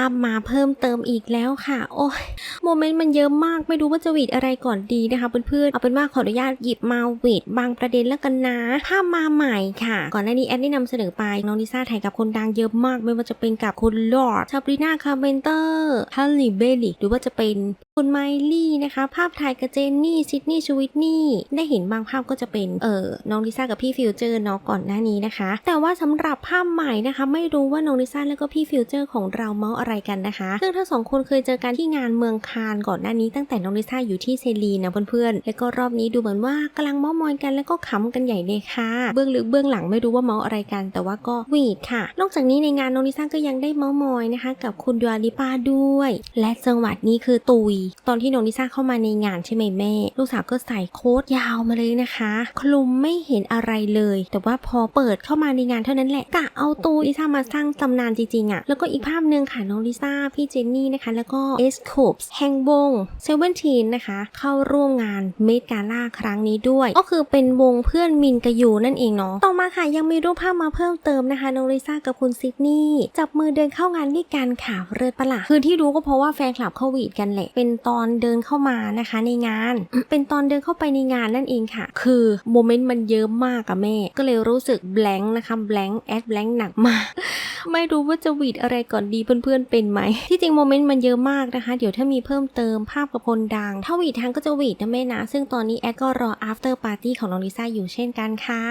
าพมาเพิ่มเติมอีกแล้วค่ะ โอ้ยโมเมนต์มันเยอะมากไม่รู้ว่าจะหวีดอะไรก่อนดีนะคะเพื่อนๆเอาเป็นว่าขออนุญาตหยิบมาหวีดบางประเด็นแล้วกันนะภาพมาใหม่ค่ะ ก่อนหน้านี้แอดได้นำเสนอไปน้องลิซ่าถ่ายกับคนดังเยอะมาก ไม่ว่าจะเป็นกับคุณลอร์ดชาบรีนาคาร์เบนเตอร์ฮัลลีเบลลี่หรือว่าจะเป็น คุณไมลี่นะคะ ภาพถ่ายกับเจนนี่ซิดนีย์ชวิตนี่ได้เห็นบางภาพก็จะเป็นเออน้องลิซ่ากับพี่ฟิวเจอร์เนาะก่อนหน้านี้นะคะ แต่ว่าสำหรับภาพใหม่นะคะ ไม่รู้ว่าน้องลิซ่าแล้วก็พี่ฟิวเจอร์ของเราเมาส์อะไรกันนะคะซึ่งทั้งสองคนเคยเจอกันที่งานเมืองคานก่อนหน้านี้ตั้งแต่น้องลิซ่าอยู่ที่เซรีนะเพื่อนๆแล้วก็รอบนี้ดูเหมือนว่ากำลังเมาส์มอยกันแล้วก็ขำกันใหญ่เลยค่ะเบื้องลึกเบื้องหลังไม่รู้ว่าเมาส์อะไรกัน แต่ว่าก็วีดค่ะ นอกจากนี้ในงานน้องลิซ่าก็ยังได้เมาส์มอยนะคะ กับคุณดวลิปาด้วย และจังหวัดนี้คือตุยตอนที่น้องลิซ่าเข้ามาในงานใช่ไหมแม่ ลูกสาวก็ใส่โค้ทยาวมาเลยนะคะ คลุมไม่เห็นอะไรเลย แต่ว่าพอเปิดเข้ามาในงานเท่านั้นแหละกะเอาตูลิซ่ามาสร้างตำนานจริงๆอะแล้วก็อีกภาพหนึ่งค่ะน้องลิซ่าพี่เจนนี่นะคะ แล้วก็เอสคูปแห่งวงเซเว่นทีนนะคะ เข้าร่วมงานเมดกาล่าครั้งนี้ด้วย ก็คือเป็นวงเพื่อนมินกยูนั่นเองเนาะต่อมาค่ะยังมีรูปภาพมาเพิ่มเติมนะคะน้องลิซ่ากับคุณซิดนีย์จับมือเดินเข้างานด้วยกันค่ะเลิศปะละ่ะคือที่รู้ก็เพราะว่าแฟนคลับเขาวีดกันแหละเป็นตอนเดินเข้ามานะคะในงาน เป็นตอนเดินเข้าไปในงานนั่นเองค่ะ คือโมเมนต์มันเยอะมากอะแม่ ก็เลยรู้สึกแบงค์นะคะแบงค์แอดแบงค์หนักมาก ไม่รู้ว่าจะหวีดอะไรก่อนดีเพื่อนๆเป็นไหม ที่จริงโมเมนต์มันเยอะมากนะคะ เดี๋ยวถ้ามีเพิ่มเติมภาพกับคนดัง ถ้าหวีดทางก็จะหวีดนะแม่นะ ซึ่งตอนนี้แอดก็รอ after party ของน้องลิซ่าอยู่เช่นกันค่ะ